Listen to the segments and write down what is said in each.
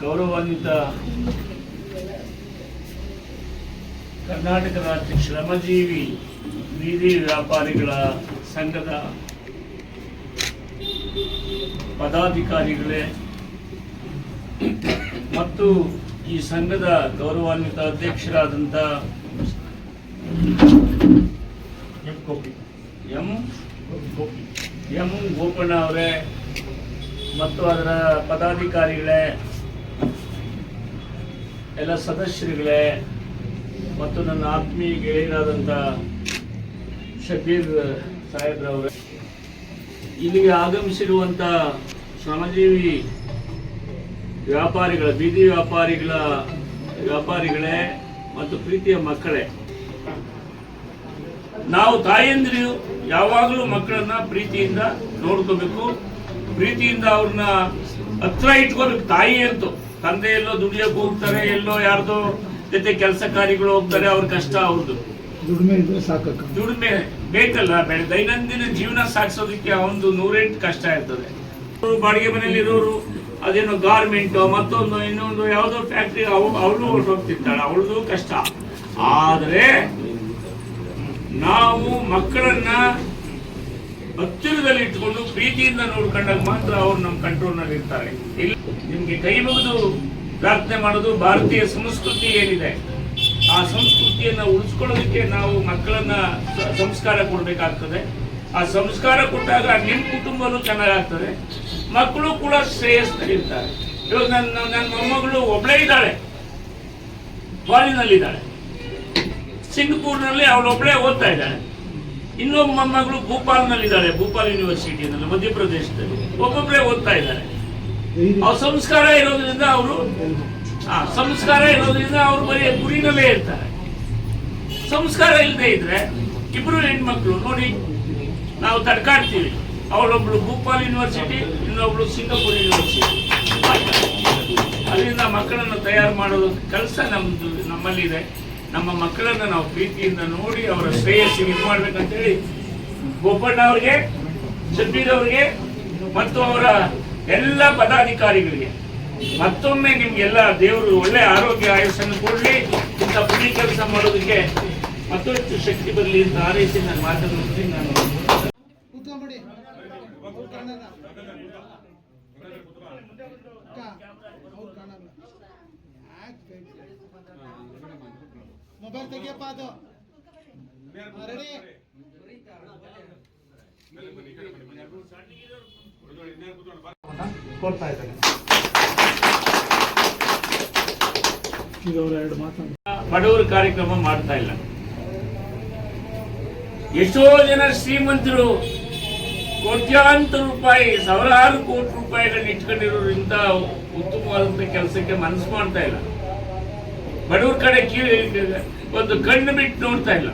ಗೌರವಾನ್ವಿತ ಕರ್ನಾಟಕ ರಾಜ್ಯ ಶ್ರಮಜೀವಿ ಬೀದಿ ವ್ಯಾಪಾರಿಗಳ ಸಂಘದ ಪದಾಧಿಕಾರಿಗಳೇ ಮತ್ತು ಈ ಸಂಘದ ಗೌರವಾನ್ವಿತ ಅಧ್ಯಕ್ಷರಾದಂಥ ಎಂ ಗೋಪಿ. ಎಂ ಗೋಪಣ್ಣ ಅವರೇ ಮತ್ತು ಅದರ ಪದಾಧಿಕಾರಿಗಳೇ, ಎಲ್ಲ ಸದಸ್ಯರುಗಳೇ, ಮತ್ತು ನನ್ನ ಆತ್ಮೀಯ ಗೆಳೆಯರಾದಂಥ ಶಬೀರ್ ಸಾಹೇಬ್ರವರೇ, ಇಲ್ಲಿಗೆ ಆಗಮಿಸಿರುವಂಥ ಶ್ರಮಜೀವಿ ವ್ಯಾಪಾರಿಗಳ, ಬೀದಿ ವ್ಯಾಪಾರಿಗಳ, ವ್ಯಾಪಾರಿಗಳೇ ಮತ್ತು ಪ್ರೀತಿಯ ಮಕ್ಕಳೇ, ನಾವು ತಾಯಂದಿರು ಯಾವಾಗಲೂ ಮಕ್ಕಳನ್ನ ಪ್ರೀತಿಯಿಂದ ನೋಡ್ಕೋಬೇಕು. ಪ್ರೀತಿಯಿಂದ ಅವ್ರನ್ನ ಹತ್ರ ಇಟ್ಕೋಬೇಕು ತಾಯಿ ಅಂತೂ ತಂದೆ ಎಲ್ಲೋ ದುಡಿಯಕ್ಕೆ ಹೋಗ್ತಾರೆ ಎಲ್ಲೋ ಯಾರ್ದೋ ಜೊತೆ ಕೆಲಸ ಕಾರ್ಯಗಳು ಹೋಗ್ತಾರೆ ಅವ್ರ ಕಷ್ಟ ಅವ್ರದ್ದು ದುಡಿಮೆ ಇದ್ರೆ ಸಾಕಕ್ಕ. ದುಡಿಮೆ ಬೇಕಲ್ಲ ಬೇಡ. ದೈನಂದಿನ ಜೀವನ ಸಾಗಿಸೋದಕ್ಕೆ ಒಂದು ನೂರೆಂಟು ಕಷ್ಟ ಇರ್ತದೆ. ಅವ್ರು ಬಾಡಿಗೆ ಮನೆಯಲ್ಲಿ ಇರೋರು ಅದೇನೋ ಗಾರ್ಮೆಂಟ್ ಮತ್ತೊಂದು ಇನ್ನೊಂದು ಯಾವುದೋ ಫ್ಯಾಕ್ಟ್ರಿ ಅವಳು ಹೊರಟೋಗ್ತಿರ್ತಾಳೆ ಅವಳದು ಕಷ್ಟ. ಆದರೆ ನಾವು ಮಕ್ಕಳನ್ನ ಹತ್ತಿರದಲ್ಲಿ ಇಟ್ಕೊಂಡು ಪ್ರೀತಿಯಿಂದ ನೋಡ್ಕೊಂಡಾಗ ಮಾತ್ರ ಅವ್ರು ನಮ್ಮ ಕಂಟ್ರೋಲ್ನಲ್ಲಿ ಇರ್ತಾರೆ. ಇಲ್ಲಿ, ನಿಮ್ಗೆ ಕೈ ಮುಗಿದು ಪ್ರಾರ್ಥನೆ ಮಾಡೋದು ಭಾರತೀಯ ಸಂಸ್ಕೃತಿ ಏನಿದೆ? ಆ ಸಂಸ್ಕೃತಿಯನ್ನ ಉಳಿಸ್ಕೊಳ್ಳೋದಕ್ಕೆ ನಾವು ಮಕ್ಕಳನ್ನ ಸಂಸ್ಕಾರ ಕೊಡ್ಬೇಕಾಗ್ತದೆ. ಆ ಸಂಸ್ಕಾರ ಕೊಟ್ಟಾಗ ನಿಮ್ಮ ಕುಟುಂಬನೂ ಚೆನ್ನಾಗಾಗ್ತದೆ. ಮಕ್ಕಳು ಕೂಡ ಶ್ರೇಯಸ್ನಲ್ಲಿರ್ತಾರೆ ಇವಾಗ ನನ್ನ ನನ್ನ ಮೊಮ್ಮಗಳು ಒಬ್ಳೇ ಇದ್ದಾಳೆ. ಫಾರಿನಲ್ಲಿದ್ದಾಳೆ ಸಿಂಗಪೂರ್ನಲ್ಲಿ ಅವಳೊಬ್ಳೇ ಓದ್ತಾ ಇದ್ದಾಳೆ. ಇನ್ನೊಬ್ಬ ಮೊಮ್ಮಗಳು ಭೂಪಾಲ್ನಲ್ಲಿದ್ದಾರೆ, ಭೂಪಾಲ್ ಯೂನಿವರ್ಸಿಟಿನಲ್ಲಿ ಮಧ್ಯಪ್ರದೇಶದಲ್ಲಿ. ಒಬ್ಬೊಬ್ಬರೇ ಓದ್ತಾ ಇದ್ದಾರೆ. ಅವ್ರ ಸಂಸ್ಕಾರ ಇರೋದ್ರಿಂದ ಅವರು ಸಂಸ್ಕಾರ ಇರೋದ್ರಿಂದ ಅವ್ರು ಬರೀ ಗುರಿನಲ್ಲೇ ಇರ್ತಾರೆ. ಸಂಸ್ಕಾರ ಇಲ್ಲದೆ ಇದ್ರೆ ಇಬ್ರು ಹೆಣ್ಮಕ್ಳು ನೋಡಿ, ನಾವು ತಡ್ಕಾಡ್ತೀವಿ. ಅವಳೊಬ್ಳು ಭೂಪಾಲ್ ಯೂನಿವರ್ಸಿಟಿ ಇನ್ನೊಬ್ಳು ಸಿಂಗಾಪುರ್ ಯೂನಿವರ್ಸಿಟಿ ಅಲ್ಲಿಂದ ಮಕ್ಕಳನ್ನು ತಯಾರು ಮಾಡೋದು ಕೆಲಸ ನಮ್ಮದು ನಮ್ಮಲ್ಲಿದೆ. ನಮ್ಮ ಮಕ್ಕಳನ್ನ ನಾವು ಪ್ರೀತಿಯಿಂದ ನೋಡಿ ಅವರ ಶ್ರೇಯಸ್ಸಿಗೆ ಇದು ಮಾಡ್ಬೇಕಂತೇಳಿ ಗೋಪಣ್ಣ ಅವ್ರಿಗೆ ಶಬೀರ್ ಅವ್ರಿಗೆ ಮತ್ತು ಅವರ ಎಲ್ಲ ಪದಾಧಿಕಾರಿಗಳಿಗೆ ಮತ್ತೊಮ್ಮೆ ನಿಮ್ಗೆಲ್ಲ ದೇವರು ಒಳ್ಳೆ ಆರೋಗ್ಯ ಆಯುಷನ್ನು ಕೊಡಲಿ. ಇಂಥ ಪುಣ್ಯ ಕೆಲಸ ಮಾಡೋದಕ್ಕೆ ಮತ್ತಷ್ಟು ಶಕ್ತಿ ಬರಲಿ ಅಂತ ಆರೈಸಿ ನಾನು ಮಾತನಾಡ್ತೀನಿ ನಾನು ಯಾಕ್? ಮೊಬೈಲ್ ತೆಗಿಯಪ್ಪ ಅದು. ರೆಡಿ ಬಡವರ ಕಾರ್ಯಕ್ರಮ ಮಾಡ್ತಾ ಇಲ್ಲ. ಎಷ್ಟೋ ಜನ ಶ್ರೀಮಂತರು ಕೋಟ್ಯಾಂತರ ರೂಪಾಯಿ ಸಾವಿರಾರು ಕೋಟಿ ರೂಪಾಯಿಗಳನ್ನ ಇಟ್ಕೊಂಡಿರೋದ್ರಿಂದ ಉತ್ತಮವಾದಂತ ಕೆಲಸಕ್ಕೆ ಮನಸ್ಸು ಮಾಡ್ತಾ ಇಲ್ಲ. ಬಡವರ ಕಡೆ ಕೀಳಿ ಒಂದು ಕಣ್ಣು ಬಿಟ್ಟು ನೋಡ್ತಾ ಇಲ್ಲ.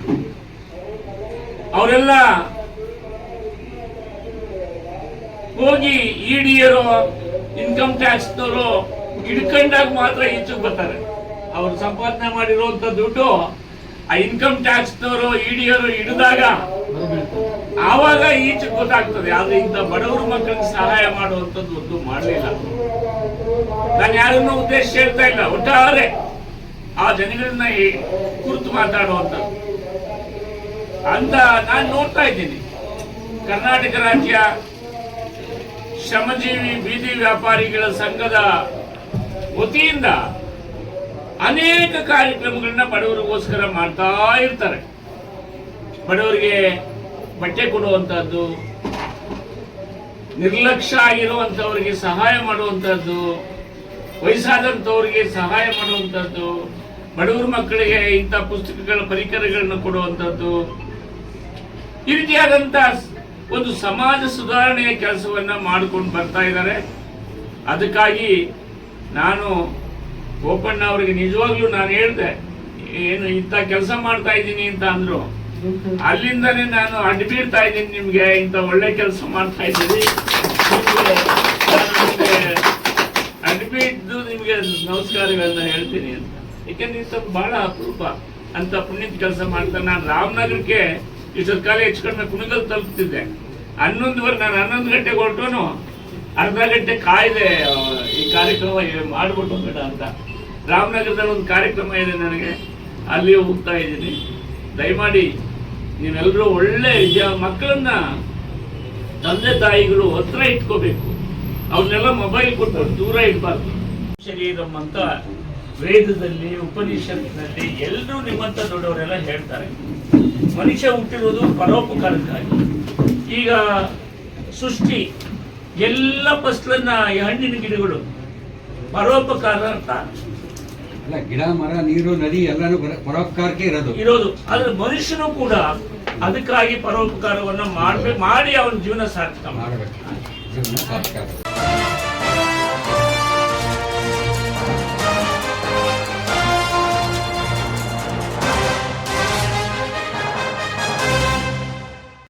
ಅವರೆಲ್ಲ ಹೋಗಿ ಇಡಿಯರು ಇನ್ಕಮ್ ಟ್ಯಾಕ್ಸ್ನವರು ಹಿಡ್ಕೊಂಡಾಗ ಮಾತ್ರ ಈಚೆಗೆ ಬರ್ತಾರೆ. ಅವ್ರು ಸಂಪಾದನೆ ಮಾಡಿರುವಂತ ದುಡ್ಡು ಆ ಇನ್ಕಮ್ ಟ್ಯಾಕ್ಸ್ನವರು ಇಡಿಯರು ಹಿಡಿದಾಗ ಆವಾಗ ಈಚೆಗೆ ಗೊತ್ತಾಗ್ತದೆ. ಆದ್ರೆ ಇಂಥ ಬಡವರ ಮಕ್ಕಳಿಗೆ ಸಹಾಯ ಮಾಡುವಂಥದ್ದು ಒಂದು ಮಾಡಲಿಲ್ಲ. ನಾನು ಯಾರನ್ನೂ ಉದ್ದೇಶ ಹೇಳ್ತಾ ಇಲ್ಲ. ಒಟ್ಟಾರೆ ಆ ಜನಗಳನ್ನ ಕುರಿತು ಮಾತಾಡುವಂಥದ್ದು ಅಂತ ನಾನು ನೋಡ್ತಾ ಇದ್ದೀನಿ. ಕರ್ನಾಟಕ ರಾಜ್ಯ ಶ್ರಮಜೀವಿ ಬೀದಿ ವ್ಯಾಪಾರಿಗಳ ಸಂಘದ ವತಿಯಿಂದ ಅನೇಕ ಕಾರ್ಯಕ್ರಮಗಳನ್ನ ಬಡವರಿಗೋಸ್ಕರ ಮಾಡ್ತಾ ಇರ್ತಾರೆ. ಬಡವರಿಗೆ ಬಟ್ಟೆ ಕೊಡುವಂತಹದ್ದು, ನಿರ್ಲಕ್ಷ್ಯ ಆಗಿರುವಂತವರಿಗೆ ಸಹಾಯ ಮಾಡುವಂತಹದ್ದು ವಯಸ್ಸಾದಂಥವ್ರಿಗೆ ಸಹಾಯ ಮಾಡುವಂತಹದ್ದು ಬಡವರ ಮಕ್ಕಳಿಗೆ ಇಂಥ ಪುಸ್ತಕಗಳ ಪರಿಕರಗಳನ್ನು ಕೊಡುವಂಥದ್ದು, ಈ ರೀತಿಯಾದಂಥ ಒಂದು ಸಮಾಜ ಸುಧಾರಣೆಯ ಕೆಲಸವನ್ನ ಮಾಡಿಕೊಂಡು ಬರ್ತಾ ಇದ್ದಾರೆ. ಅದಕ್ಕಾಗಿ ನಾನು ಗೋಪಣ್ಣ ಅವರಿಗೆ ನಿಜವಾಗ್ಲೂ ನಾನು ಹೇಳಿದೆ, ಏನು ಇಂಥ ಕೆಲಸ ಮಾಡ್ತಾ ಇದ್ದೀನಿ ಅಂತ ಅಂದ್ರು. ಅಲ್ಲಿಂದನೇ ನಾನು ಅಡ್ಬೀಳ್ತಾ ಇದ್ದೀನಿ ನಿಮಗೆ, ಇಂಥ ಒಳ್ಳೆ ಕೆಲಸ ಮಾಡ್ತಾ ಇದ್ದೀನಿ ನಿಮ್ಗೆ ನಿಮಗೆ ನಮಸ್ಕಾರಗಳನ್ನ ಹೇಳ್ತೀನಿ ಅಂತ. ಯಾಕಂದ್ರೆ ಇಂಥ ಬಹಳ ಅಪರೂಪ. ಅಂತ ಪುಣ್ಯದ ಕೆಲಸ ಮಾಡ್ತಾ ನಾನು ರಾಮನಗರಕ್ಕೆ ಇಷ್ಟೊತ್ತು ಕಾಲ ಹೆಚ್ಚು ಕಡಿಮೆ ಕುಣಿಗಲ್ ತಲುಪ್ತಿದ್ದೆ. ಹನ್ನೊಂದುವರೆ, ನಾನು ಹನ್ನೊಂದು ಗಂಟೆಗೆ ಹೊರಟು ಅರ್ಧ ಗಂಟೆ ಕಾಯ್ದೆ ಈ ಕಾರ್ಯಕ್ರಮ ಮಾಡ್ಬಿಟ್ಟು ಬೇಡ ಅಂತ. ರಾಮನಗರದಲ್ಲಿ ಒಂದು ಕಾರ್ಯಕ್ರಮ ಇದೆ ನನಗೆ. ಅಲ್ಲಿ ಹೋಗ್ತಾ ಇದ್ದೀನಿ. ದಯಮಾಡಿ ನೀವೆಲ್ಲರೂ ಒಳ್ಳೆ ಮಕ್ಕಳನ್ನ ತಂದೆ ತಾಯಿಗಳು ಹತ್ರ ಇಟ್ಕೋಬೇಕು. ಅವ್ರನ್ನೆಲ್ಲ ಮೊಬೈಲ್ ಕೊಟ್ಟು ದೂರ ಇಡಬಾರ್ದು. ಶರೀರಂ ಅಂತ ವೇದದಲ್ಲಿ ಉಪನಿಷತ್ನಲ್ಲಿ ಎಲ್ಲರೂ ನಿಮ್ಮಂತ ದೊಡ್ಡವರೆಲ್ಲ ಹೇಳ್ತಾರೆ. ಮನುಷ್ಯ ಹುಟ್ಟಿರೋದು ಪರೋಪಕಾರಕ್ಕಾಗಿ. ಈಗ ಸೃಷ್ಟಿ ಎಲ್ಲ ಫಸ್ಲನ್ನ ಈ ಹಣ್ಣಿನ ಗಿಡಗಳು ಪರೋಪಕಾರ ಅಂತ ಅಲ್ಲ ಗಿಡ ಮರ ನೀರು ನದಿ ಎಲ್ಲಾನು ಪರ- ಪರೋಪಕಾರಕ್ಕೆ ಇರೋದು. ಇರೋದು. ಆದ್ರೆ ಮನುಷ್ಯನು ಕೂಡ ಅದಕ್ಕಾಗಿ ಪರೋಪಕಾರವನ್ನ ಮಾಡ್ಬೇಕು ಮಾಡಿ ಅವನ ಜೀವನ ಸಾರ್ಥಕ ಮಾಡ್ಬೇಕು.